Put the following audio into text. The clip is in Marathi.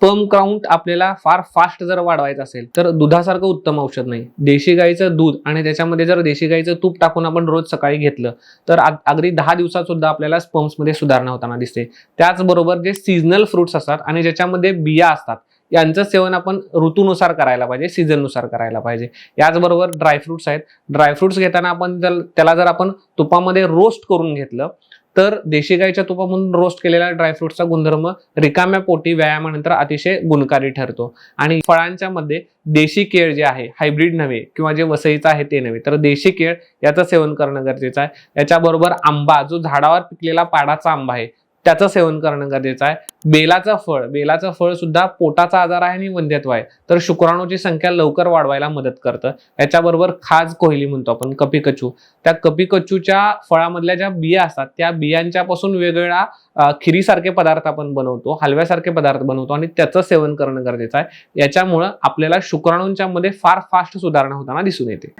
स्पर्म काउंट आपल्याला फार फास्ट जर वाढवायचं असेल तर दुधासारखं उत्तम औषध नाही. देशी गाईचं दूध आणि त्याच्यामध्ये जर देशी गाईचं तूप टाकून आपण रोज सकाळी घेतलं तर अगदी दहा दिवसात सुद्धा आपल्याला स्पर्म्समध्ये सुधारणा होताना दिसते. त्याचबरोबर जे सीझनल फ्रुट्स असतात आणि ज्याच्यामध्ये बिया असतात यांचं सेवन आपण ऋतूनुसार करायला पाहिजे सीझननुसार करायला पाहिजे. याचबरोबर ड्रायफ्रुट्स आहेत. ड्रायफ्रुट्स घेताना आपण जर त्याला जर आपण तुपामध्ये रोस्ट करून घेतलं तर देशी गाईच्या तुपामधून रोस्ट केलेला ड्रायफ्रुटचा गुणधर्म रिकाम्या पोटी व्यायामानंतर अतिशय गुणकारी ठरतो. आणि फळांच्या मध्ये देशी केळ जे आहे हायब्रिड नव्हे किंवा जे वसईचं आहे ते नव्हे तर देशी केळ याचं सेवन करणं गरजेचं आहे. याच्याबरोबर आंबा जो झाडावर पिकलेला पाडाचा आंबा आहे त्याचं सेवन करणं गरजेचं आहे. बेलाचं फळ बेलाचं फळ सुद्धा पोटाचा आजार आहे आणि वंध्यत्व आहे. तर शुक्राणूची संख्या लवकर वाढवायला मदत करतं. याच्याबरोबर खाज कोहली म्हणतो आपण कपिकचू. त्या कपिकचूच्या फळामधल्या ज्या बिया असतात त्या बियांच्या पासून वेगवेगळ्या खिरीसारखे पदार्थ आपण बनवतो हलव्यासारखे पदार्थ बनवतो आणि त्याचं सेवन करणं गरजेचं आहे. याच्यामुळं आपल्याला शुक्राणूंच्या मध्ये फार फास्ट सुधारणा होताना दिसून येते.